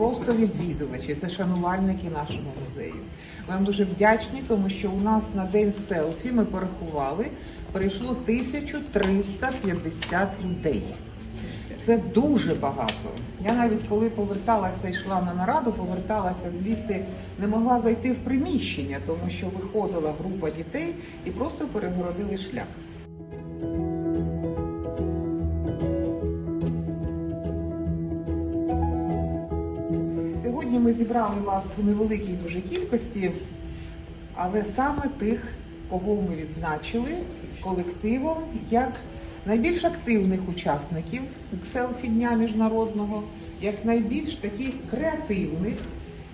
просто відвідувачі, це шанувальники нашого музею. Ми вам дуже вдячні, тому що у нас на день селфі ми порахували, прийшло 1350 людей. Це дуже багато. Я навіть коли поверталася, йшла на нараду, поверталася звідти, не могла зайти в приміщення, тому що виходила група дітей і просто перегородили шлях. Сьогодні ми зібрали вас у невеликій дуже кількості, але саме тих, кого ми відзначили колективом як найбільш активних учасників селфі дня міжнародного, як найбільш таких креативних,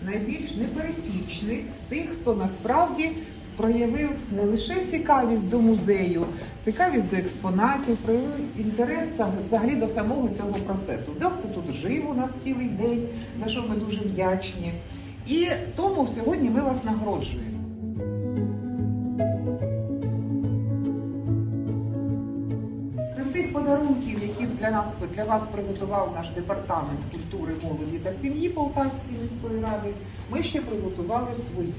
найбільш непересічних, тих, хто насправді проявив не лише цікавість до музею, цікавість до експонатів, проявив інтерес взагалі до самого цього процесу. Дехто тут жив у нас цілий день, за що ми дуже вдячні. І тому сьогодні ми вас нагороджуємо. Подарунків, які для нас для вас приготував наш департамент культури, молоді та сім'ї Полтавської міської ради, ми ще приготували свої.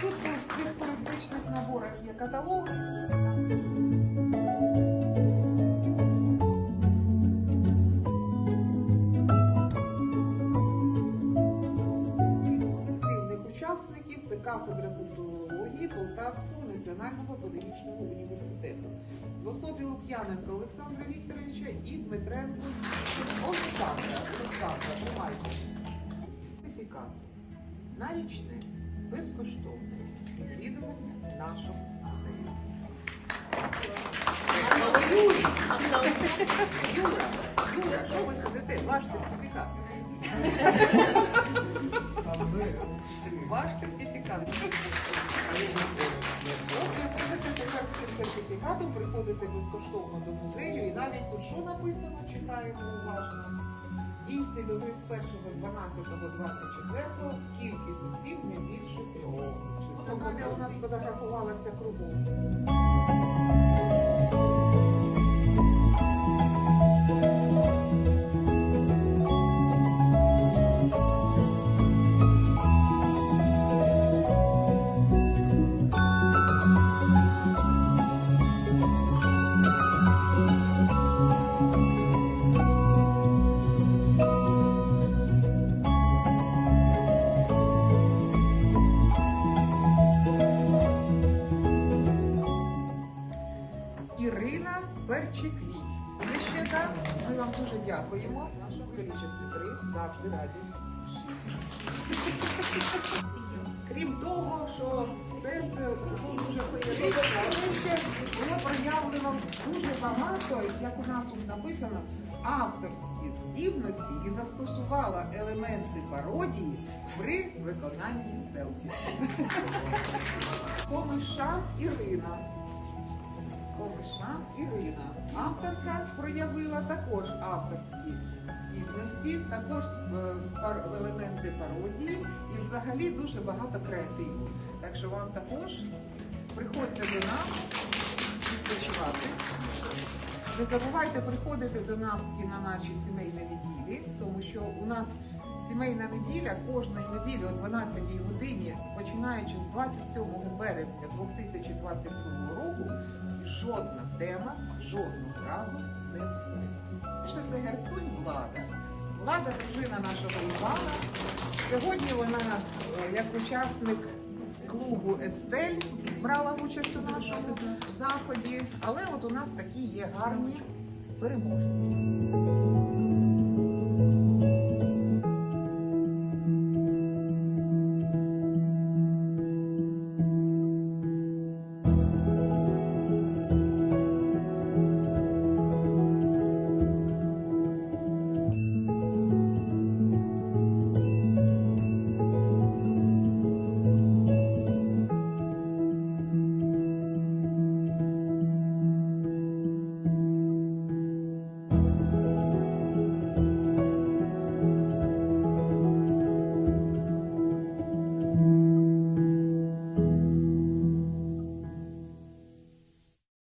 Тут в цих туристичних наборах є каталоги. Учасників це кафедра культурології Полтавського національного педагогічного університету в особі Лук'яненка Олександра Вікторовича і Дмитренко Олександра. Олександра, тримайте. Сертифікат на річне безкоштовне відвідування нашого музею. Юра, Юра, що ви сидите? Ваш сертифікат. Ваш сертифікат. З сертифікатом, приходите безкоштовно до музею, і навіть тут що написано, читаємо уважно. Дійсний до 31.12.24 кількість осіб не більше трьох. Собака у нас фотографувалася кругом. Перчиклій. Ще ми вам дуже дякуємо. Нашому кількості три завжди раді. Крім того, що все це дуже феєрично, було проявлено дуже багато, як у нас тут написано, авторські здібності і застосувала елементи пародії при виконанні селфі. Комиша Ірина. Комиша Ірина. Авторка проявила також авторські здібності, також е, елементи пародії і взагалі дуже багато креативу. Так що вам також приходьте до нас відпочивати. Не забувайте приходити до нас і на наші сімейні неділі, тому що у нас сімейна неділя кожної неділі о 12 годині, починаючи з 27 березня 2022 року, і жодна тема жодного разу не повторюється. Ще це герцунь влада. Влада дружина нашого Івана. Сьогодні вона, е, як учасник клубу Естель, брала участь у нашому заході. Але от у нас такі є гарні переможці.